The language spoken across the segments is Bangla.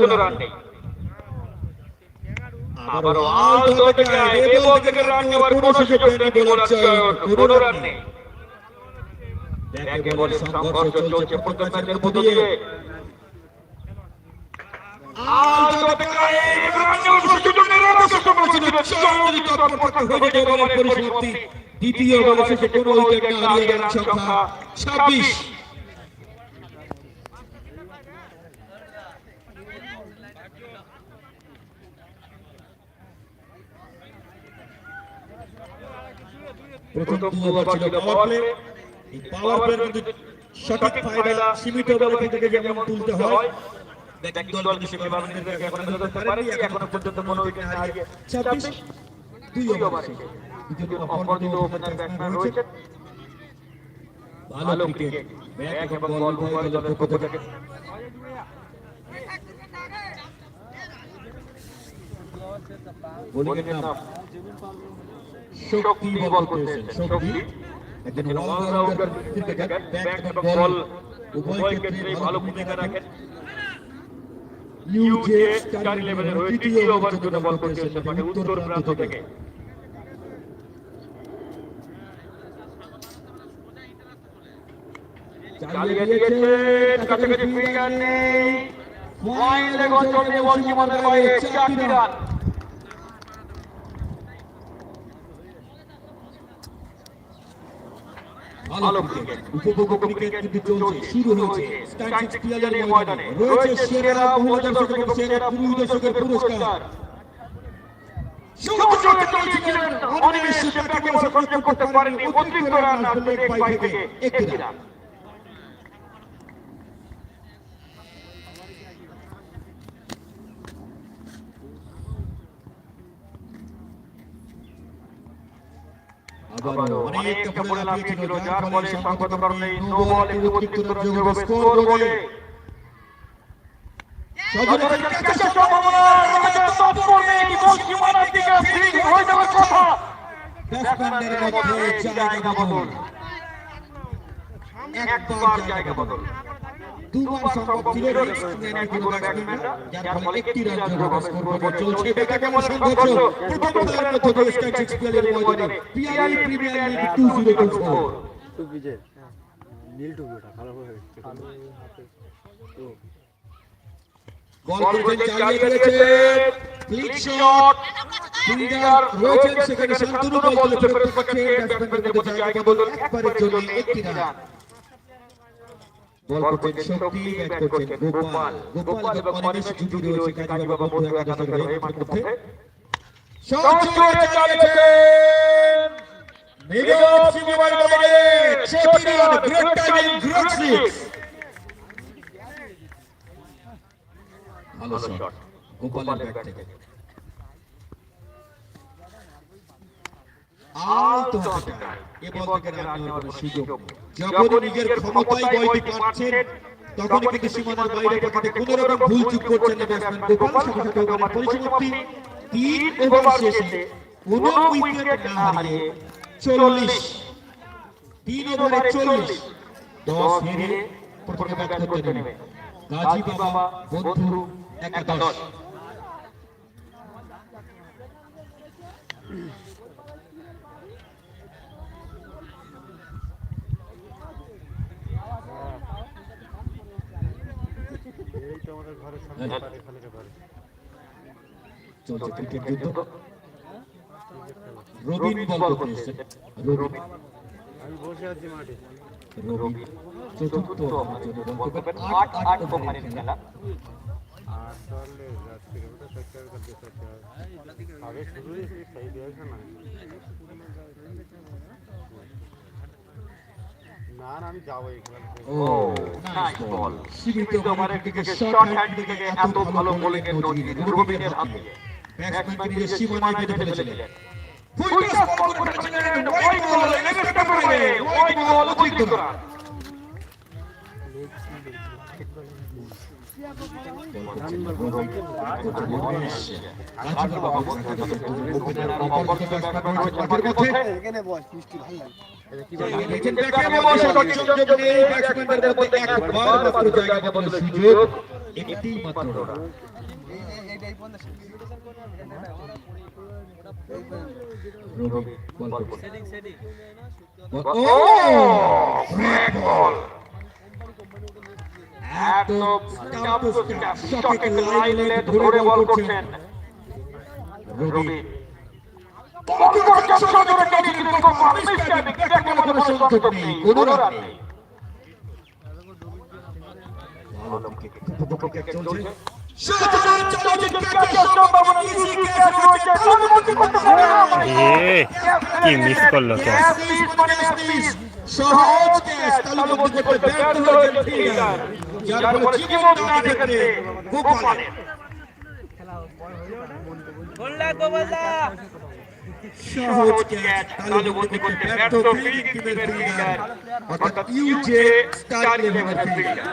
কোনো রান নেই। আবার আলতো থেকে এ বল থেকে রান নেওয়ার কোনো সুযোগ নেই কোনো রান নেই। ব্যাকে বলে সংঘর্ষ চলছে প্রথম ম্যাচের মধ্য দিয়ে। আলতো থেকে এক রান নেওয়ার সুযোগ নেই রান চৌধুরী তৎপর হয়ে গেল ওভারের পরিসমাপ্তি দ্বিতীয় বলে কোনো উইকেট না হারিয়ে গেলেন সংখ্যা ছাব্বিশ। প্রথম দু ওভার ছিল পাওয়ার প্লে এই পাওয়ার প্লে কিন্তু সঠিক ফায়দা সীমিত ওভার থেকে যেমন তুলতে হয় ব্যাটিং দল কিন্তু সেভাবে নির্দেশ এখনও তুলতে পারেনি এখনও পর্যন্ত কোনো উইকেট না হারিয়ে ছাব্বিশ দুই ওভার। দ্বিতীয় অপরাজিত ওপেনার ব্যাটসম্যান রয়েছেন ভালো ক্রিকেট ব্যাট এবং বল উভয় দলের পক্ষ থেকে। বোলিং এর নাম। শক্তি বল করতেছেন শক্তি? একজন অলরাউন্ডার ক্রিকেটার ব্যাট এবং বল উভয় ক্ষেত্রে ভালো ভূমিকা রাখেন। ইউজে চার ইলেভেনের হয়ে তৃতীয় ওভারের জন্য বল করতে এসেছে মাঠে উত্তর প্রান্ত থেকে। চালিয়ে দিয়েছেন কাছাকাছি ফিগার নেই ফাইন লেগ অঞ্চলে বল সীমান্তের বাইরে চারটি রান। ভালো ক্রিকেট উপভোগ্য ক্রিকেট কিন্তু চলছে শুরু হয়েছে। স্ট্যান্ড প্লেয়ারের ময়দানে রয়েছে সেরা বহু দর্শকের এবং সেরা পুরুষ দর্শকের পুরস্কার। সূর্যকে চলছিলেন অনিমেষে ব্যাটে বল সহ্য করতে পারেননি অতিরিক্ত রান আসলে লেগ থেকে একটি রান। আবারও অনেক কাপড়ে লাফিয়েছিল যার ফলে সংগত কারণে নো বল একটি অতিরিক্ত রান যোগ হবে স্কোর বলে বল একবার জায়গা বদল। দুবার সম্ভব ছিল যার ফলে একটি রান যোগ হবে চলছে বেকাকে সংঘর্ষ প্রথম খেলার মধ্যে সিক্স প্লেয়ারের ময়দানে পিআরআই প্রিমিয়ার লিগ 2024 টুপি যে নীল টুপি ওটা হয়ে গেছে বল করেছেন চালিয়ে গেছেন ফ্লিক শট ফিল্ডার রয়েছেন সেখানে শান্তনু বল তুলে ফেরত পাচ্ছে মধ্যে জায়গা বদল একবারের জন্য একটি রান। বল করছেন শক্তি ব্যাট করছেন গোপাল। গোপাল এবং অনিমেষ জুটি রয়েছে কাজী বাবা বন্ধু একাদশের হয়ে মাঠের মধ্যে। শট জোরে চালিয়েছেন মেগা সিনেমার বাইরে ছোটি গ্রেট টাইমিং গ্রেট সিক্স ভালো শট গোপালের ব্যাট থেকে। আলতো হাঁটা এবং রান নেওয়ার সুযোগ। যখন নিজের ক্ষমতায় বলটি পাচ্ছেন তখন কিন্তু সীমানার বাইরে পাঠাতে কোন রকম ভুল চুপ করছেন না ব্যাটসম্যান গোপাল সাথে সাথে ওভারের পরিসমাপ্তি তিন ওভার শেষে কোন উইকেট না হারিয়ে চল্লিশ। তিন ওভারে চল্লিশ। দশ হেরে প্রথমে ব্যাট করতে নেমে গাজী বাবা বন্ধু একাদশ এই তো আমাদের ঘরের সামনে পারে খালিকে পারে চলছে ক্রিকেট যুদ্ধ রবিন বল করতে রবিন আমি বসে আছি মাঠে। রবিন চতুর্থ ওভারের জন্য বল আট আট ওভারের খেলা। আর যাচ্ছে ওটা সেক্টর করতে সেক্টর আগে শুরু হয়েছে সেই দিয়েছে না। ও নাইস বল সীমিত ওভারের দিকে শর্ট হ্যান্ড থেকে এত ভালো বোলিং এর নজির রবিনের হাতে ব্যাটসম্যান নিজের সীমানায় বেঁধে ফেলেছিলেন। ফুল টস বল করেছিলেন ওয়াইড বল লেগ স্টাম্পে ওয়াইড বল অতিরিক্ত একটি মাত্র রবি বল করছে ও ব্রেক বল একদম একদম লাইনে ধরে বল করছেন। রবি। এ কি মিস করল সহজ ক্যাচ তালুবন্দি করতে ব্যর্থ ফিল্ডার যার ফলে জীবন না রেখেছে গোপালের সহজ ক্যাচ তালুবন্দি করতে ব্যর্থ ফিল্ডিং টিমের ফিল্ডার অর্থাৎ ইউজে স্টার ইলেভেনের ফিল্ডার।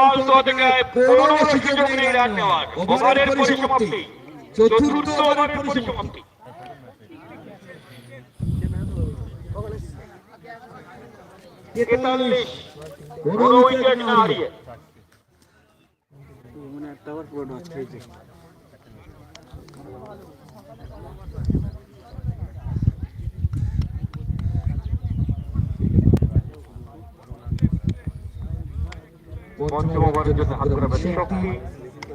আলতো থেকে কোনো সুযোগ নেই রান নেওয়ার ওভারের পরিসমাপ্তি। চতুর্থ ওভারের পরিসমাপ্তি। তেতাল্লিশ কোনো উইকেট না হারিয়ে পঞ্চম ওভারের জন্য হাত করা শক্তি।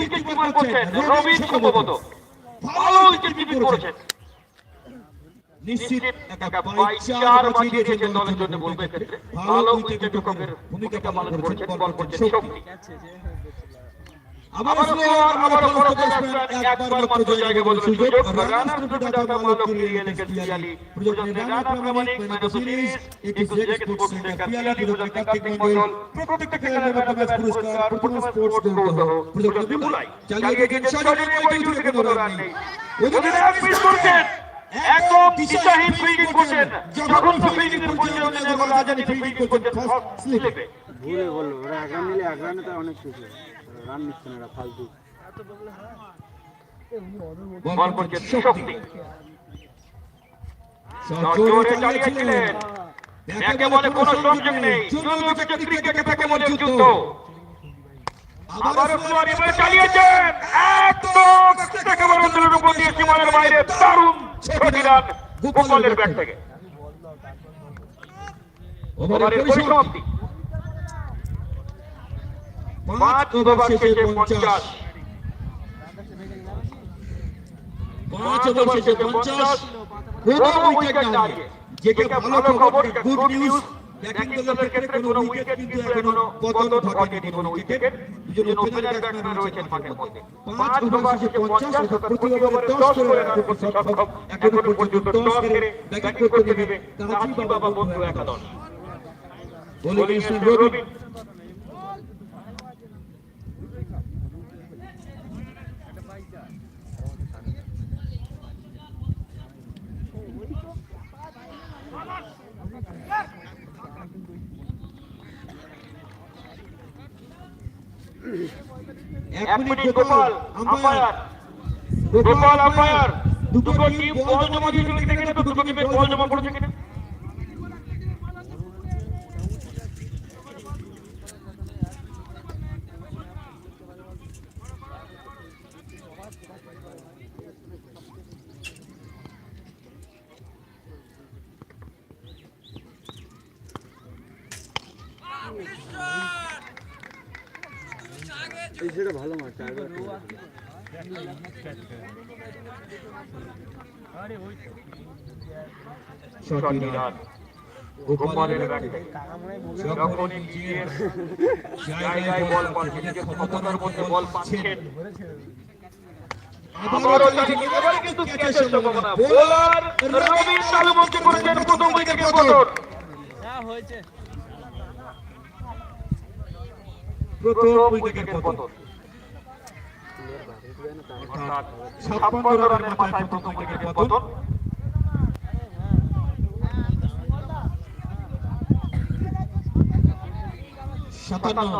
উইকেট কিপার করছেন রবিন সম্ভবত ভালো উইকেট কিপিং করেছেন নিশ্চিত দিয়েছেন দলের জন্য বলবে ক্ষেত্রে। ভালো উইকেট রক্ষকের ভূমিকা পালন করেছেন বল করছেন শক্তি। আবার একবার মাত্র জায়গা বদল সুযোগ রানার্স প্রতিদাতা মালক কিরিয়ে লেখেন Piyali প্রযোজনে Pramanik man of the series এটি জেক স্পোর্টস সেন্টার পিয়ালি প্রযোজনে কার্তিক মণ্ডল প্রত্যেকটা খেলার মধ্যে পুরস্কার প্রথম স্পোর্টস দৌড় প্রযোজনে বিমলাই চালিয়ে গেছেন সজনে পয়েন্ট থেকে কোনো রান নেই ওদিকে মিস করছেন একদম দিশাহীন ফিল্ডিং করছেন যখন ফিল্ডিং এর যখন রাজানি ফিল্ডিং করছেন ফার্স্ট স্লিপে ভুলে বলল ওরা এক নিলে এক তো অনেক খুশি রান নিচ্ছে না এরা ফালতু। বল করছেন শক্তি। জোরে চালিয়েছিলেন। ব্যাকে বলে কোনো সংযোগ নেই। চলুন উইকেটে ক্রিকেটে ব্যাকে বলে যুদ্ধ। আবারও স্লোয়ার এবারে চালিয়েছেন। একদম একেবারে অন্তরের উপর দিয়ে সীমানার বাইরে। দারুণ ছটি রান গোপালের ব্যাট থেকে। ওভারের পরিসমাপ্তি। পাঁচ ওভার শেষে পঞ্চাশ। পাঁচ ওভার শেষে পঞ্চাশ। কোনো উইকেট না যেটা ভালো খবর গুড নিউজ ব্যাটিং দলের ক্ষেত্রে কোনো উইকেট কিন্তু এখনও পতন ঘটেনি কোনো উইকেট দুজন ওপেনার ব্যাটসম্যান রয়েছেন মাঠের মধ্যে। পাঁচ ওভার শেষে পঞ্চাশ প্রতি ওভারে দশ করে রান করতে সক্ষম এখনও পর্যন্ত দশ করে ব্যাটিং করতে নেবে কাজী বাবা বন্ধু একাদশ? বলে রবি। এক minute Gopal umpire. Gopal umpire. দুটো টিম বল জমা দিয়েছিল কিনা তো দুটো টিমের বল জমা পড়েছে কিনা এই সেটা ভালো মাছ টাইগার গোপালের ব্যাট থেকে যখন জায়গায় বল পাচ্ছেন নিজের ক্ষমতার মধ্যে বল পাচ্ছেন। আবারও চালিয়ে এবারে কিন্তু ক্যাচের সম্ভাবনা বোলার রবি চালু মঞ্চে করেছেন প্রথম উইকেটের পতন। প্রথম উইকেটের পতন। অর্থাৎ ছাপ্পান্ন রানের মাথায় প্রথম উইকেটের পতন। সাতান্ন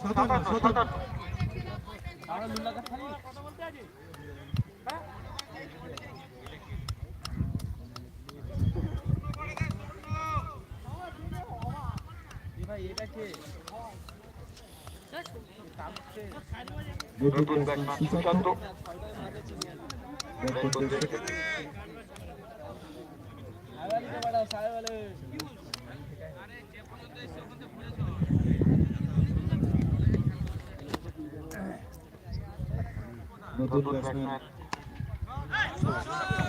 সাতান্ন সাতান্ন নতুন ব্যাটসম্যান সুশান্ত নতুন ব্যাটসম্যান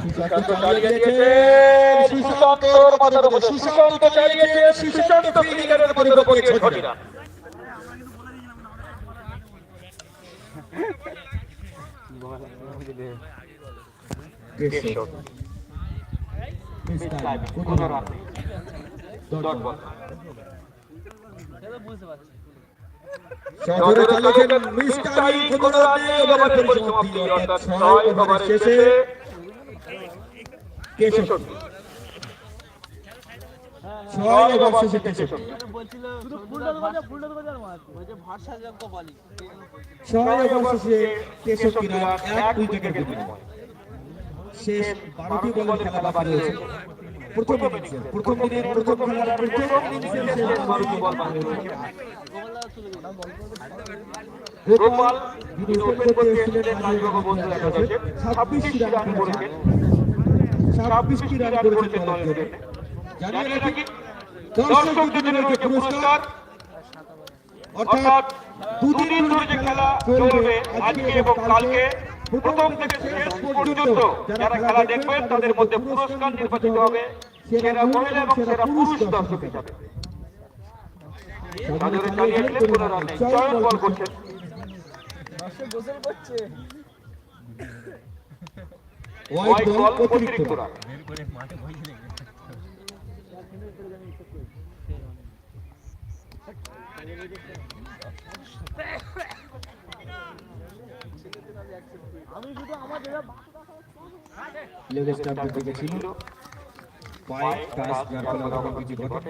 ব্যাটসম্যান চালিয়ে গিয়েছেন সুশান্তর মাথার উপরে সুশান্ত চালিয়েছেন সুশান্ত ফিল্ডিংয়ের পরিবর্তে ঝটিরা বল দিলে দেড়শো মিস টাইম কোনো রান নেই। ডট বল সজোরে চালিয়েছেন মিস শেষ বারোটি বলে খেলা বাকি রয়েছে। প্রথম ইনিংসে প্রথম দিনের প্রথম খেলার প্রথম ইনিংসে শেষ বারোটি বল বাকি রয়েছে। গোপাল যিনি ওপেন করতে এসেছিলেন রাজবাবু বন্ধু দেখা যাচ্ছে ছাব্বিশটি রান করেছেন। ছাব্বিশটি রান করেছেন দলের জন্য? জানিয়ে রাখি দর্শক দুজনের পুরস্কার। অর্থাৎ দুদিন ধরে যে খেলা চলবে আজকে এবং কালকে প্রথম থেকে শেষ পর্যন্ত যারা খেলা দেখবেন তাদের মধ্যে পুরস্কার নির্বাচিত হবে সেরা মহিলা এবং সেরা পুরুষ দর্শক হিসাবে। চয়ন বল করছেন হোয়াইট বল অতিরিক্ত রান লেগ স্টাম্পের দিকে ছিল। পায়ে টাচ যার ফলে ওরকম কিছু ঘটে।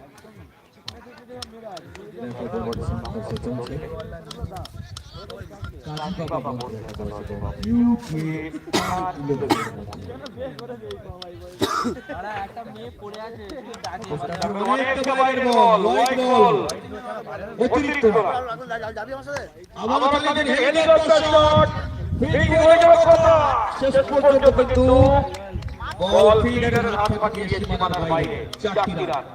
কথা শেষ পর্যন্ত কিন্তু বল ফিল্ডারের হাত পাঠিয়ে সীমানার বাইরে। চারটি রান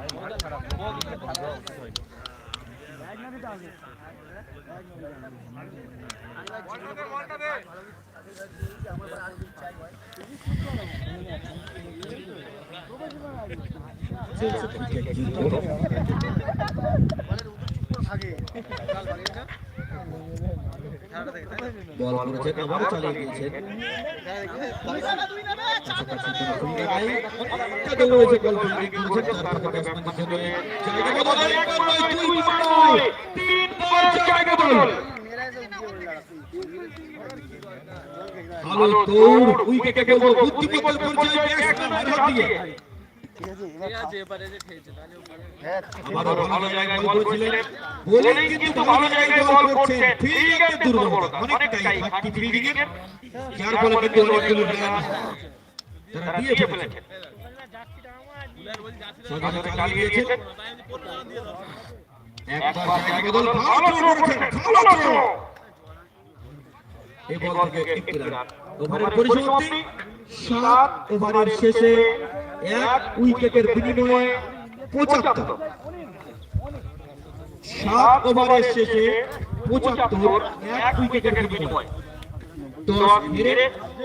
চলছে ক্রিকেট যুদ্ধ বল করেছেন আবারও চালিয়ে বদল। ভালো দৌড় উইকেটে বলব বুদ্ধিমত্তার পরিচয় ব্যাটসম্যান হাত দিয়ে। আবারও ভালো জায়গায় বল করেছিলেন বোলিং কিন্তু ভালো জায়গায় বল করছেন ফিল্ডিং দুর্বলতা অনেকটাই ঘাটতি ফিল্ডিং যার ফলে কিন্তু অনেকগুলো রান তারা দিয়ে ফেলেছেন একবার জায়গা বদল ভালো থ্রো করেছেন ভালো থ্রো এই বল থেকে একটি রান। ওভারের পরিসমাপ্তি সাত ওভারের শেষে এক উইকেটের বিনিময়ে পঁচাত্তর। সাত ওভারের শেষে পঁচাত্তর এক উইকেটের বিনিময়ে। দশ মেরে